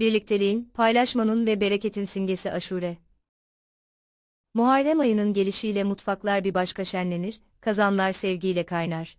Birlikteliğin, paylaşmanın ve bereketin simgesi aşure. Muharrem ayının gelişiyle mutfaklar bir başka şenlenir, kazanlar sevgiyle kaynar.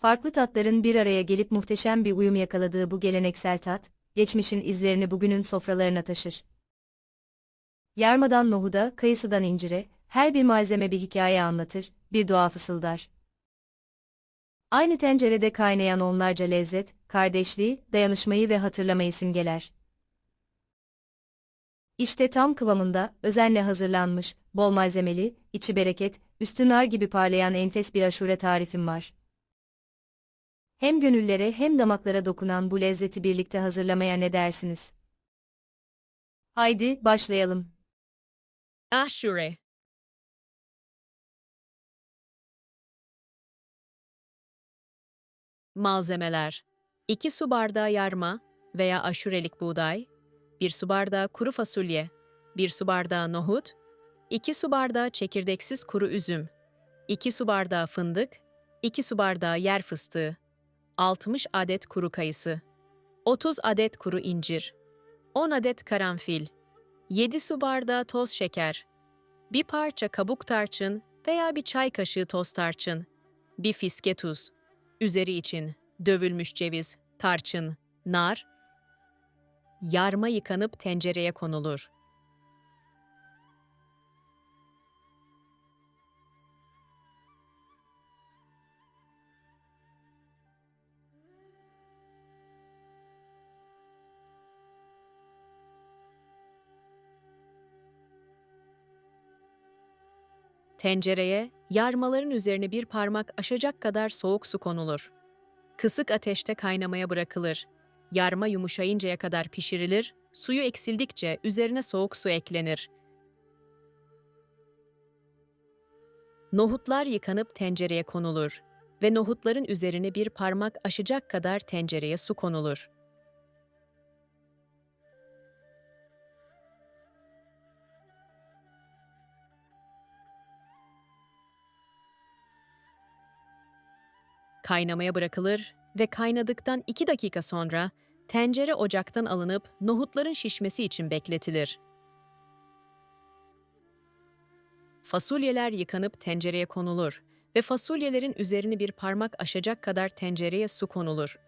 Farklı tatların bir araya gelip muhteşem bir uyum yakaladığı bu geleneksel tat, geçmişin izlerini bugünün sofralarına taşır. Yarmadan nohuda, kayısıdan incire, her bir malzeme bir hikaye anlatır, bir dua fısıldar. Aynı tencerede kaynayan onlarca lezzet, kardeşliği, dayanışmayı ve hatırlamayı simgeler. İşte tam kıvamında, özenle hazırlanmış, bol malzemeli, içi bereket, üstü nar gibi parlayan enfes bir aşure tarifim var. Hem gönüllere hem damaklara dokunan bu lezzeti birlikte hazırlamaya ne dersiniz? Haydi, başlayalım. Aşure. Malzemeler. 2 su bardağı yarma veya aşurelik buğday, 1 su bardağı kuru fasulye, 1 su bardağı nohut, 2 su bardağı çekirdeksiz kuru üzüm, 2 su bardağı fındık, 2 su bardağı yer fıstığı, 60 adet kuru kayısı, 30 adet kuru incir, 10 adet karanfil, 7 su bardağı toz şeker, bir parça kabuk tarçın veya bir çay kaşığı toz tarçın, bir fiske tuz, üzeri için dövülmüş ceviz, tarçın, nar, yarma yıkanıp tencereye konulur. Tencereye, yarmaların üzerine bir parmak aşacak kadar soğuk su konulur. Kısık ateşte kaynamaya bırakılır. Yarma yumuşayıncaya kadar pişirilir, suyu eksildikçe üzerine soğuk su eklenir. Nohutlar yıkanıp tencereye konulur ve nohutların üzerine bir parmak aşacak kadar tencereye su konulur. Kaynamaya bırakılır ve kaynadıktan 2 dakika sonra tencere ocaktan alınıp nohutların şişmesi için bekletilir. Fasulyeler yıkanıp tencereye konulur ve fasulyelerin üzerini bir parmak aşacak kadar tencereye su konulur.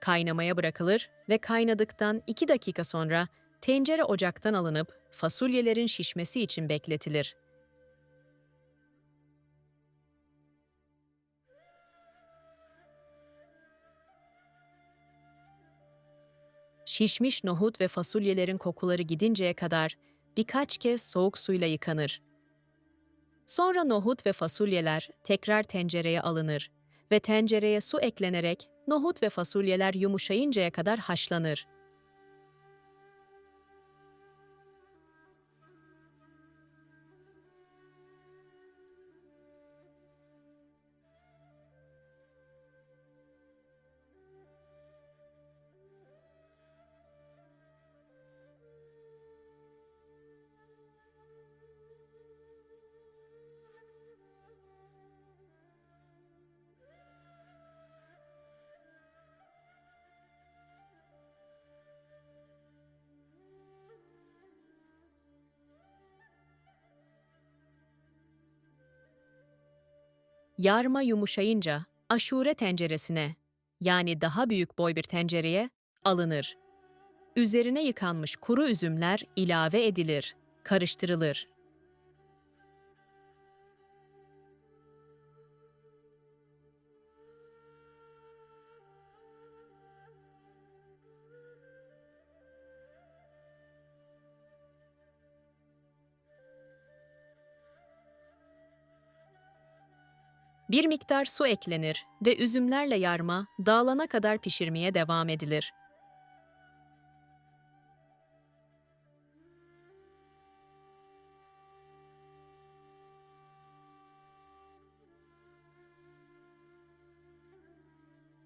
Kaynamaya bırakılır ve kaynadıktan 2 dakika sonra tencere ocaktan alınıp fasulyelerin şişmesi için bekletilir. Şişmiş nohut ve fasulyelerin kokuları gidinceye kadar birkaç kez soğuk suyla yıkanır. Sonra nohut ve fasulyeler tekrar tencereye alınır ve tencereye su eklenerek nohut ve fasulyeler yumuşayıncaya kadar haşlanır. Yarma yumuşayınca aşure tenceresine yani daha büyük boy bir tencereye alınır. Üzerine yıkanmış kuru üzümler ilave edilir, karıştırılır. Bir miktar su eklenir ve üzümlerle yarma dağılana kadar pişirmeye devam edilir.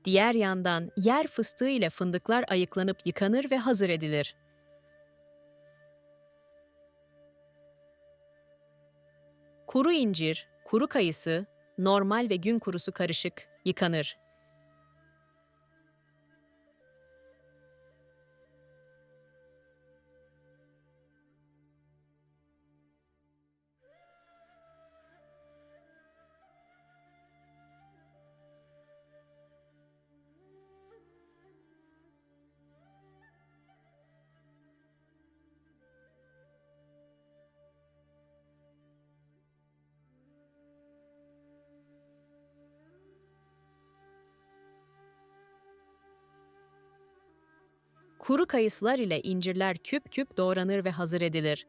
Diğer yandan yer fıstığı ile fındıklar ayıklanıp yıkanır ve hazır edilir. Kuru incir, kuru kayısı, normal ve gün kurusu karışık yıkanır. Kuru kayısılar ile incirler küp küp doğranır ve hazır edilir.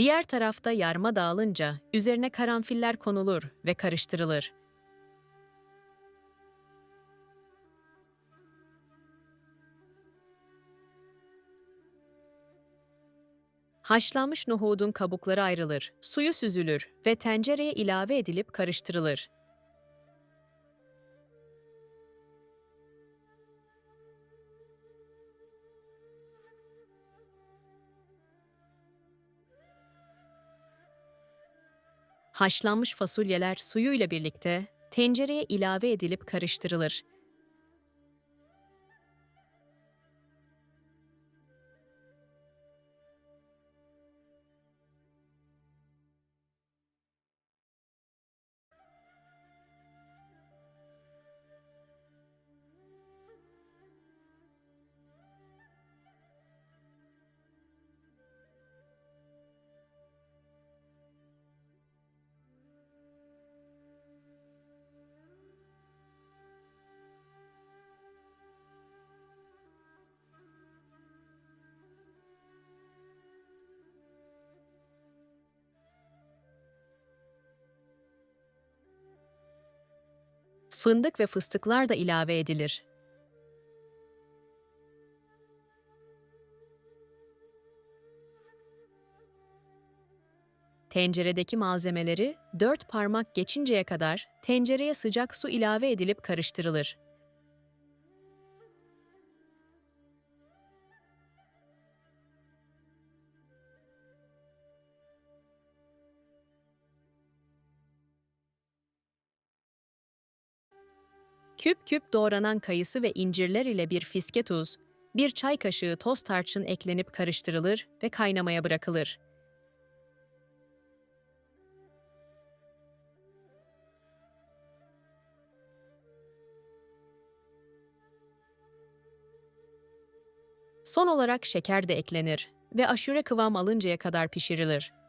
Diğer tarafta yarma dağılınca üzerine karanfiller konulur ve karıştırılır. Haşlanmış nohudun kabukları ayrılır, suyu süzülür ve tencereye ilave edilip karıştırılır. Haşlanmış fasulyeler suyuyla birlikte tencereye ilave edilip karıştırılır. Fındık ve fıstıklar da ilave edilir. Tenceredeki malzemeleri dört parmak geçinceye kadar tencereye sıcak su ilave edilip karıştırılır. Küp küp doğranan kayısı ve incirler ile bir fiske tuz, bir çay kaşığı toz tarçın eklenip karıştırılır ve kaynamaya bırakılır. Son olarak şeker de eklenir ve aşure kıvam alıncaya kadar pişirilir.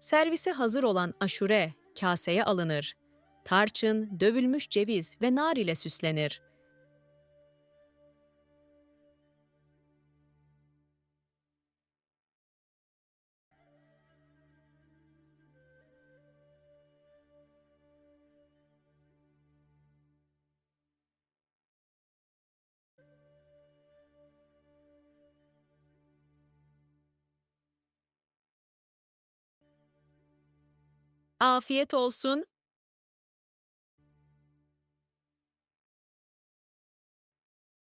Servise hazır olan aşure kaseye alınır. Tarçın, dövülmüş ceviz ve nar ile süslenir. Afiyet olsun,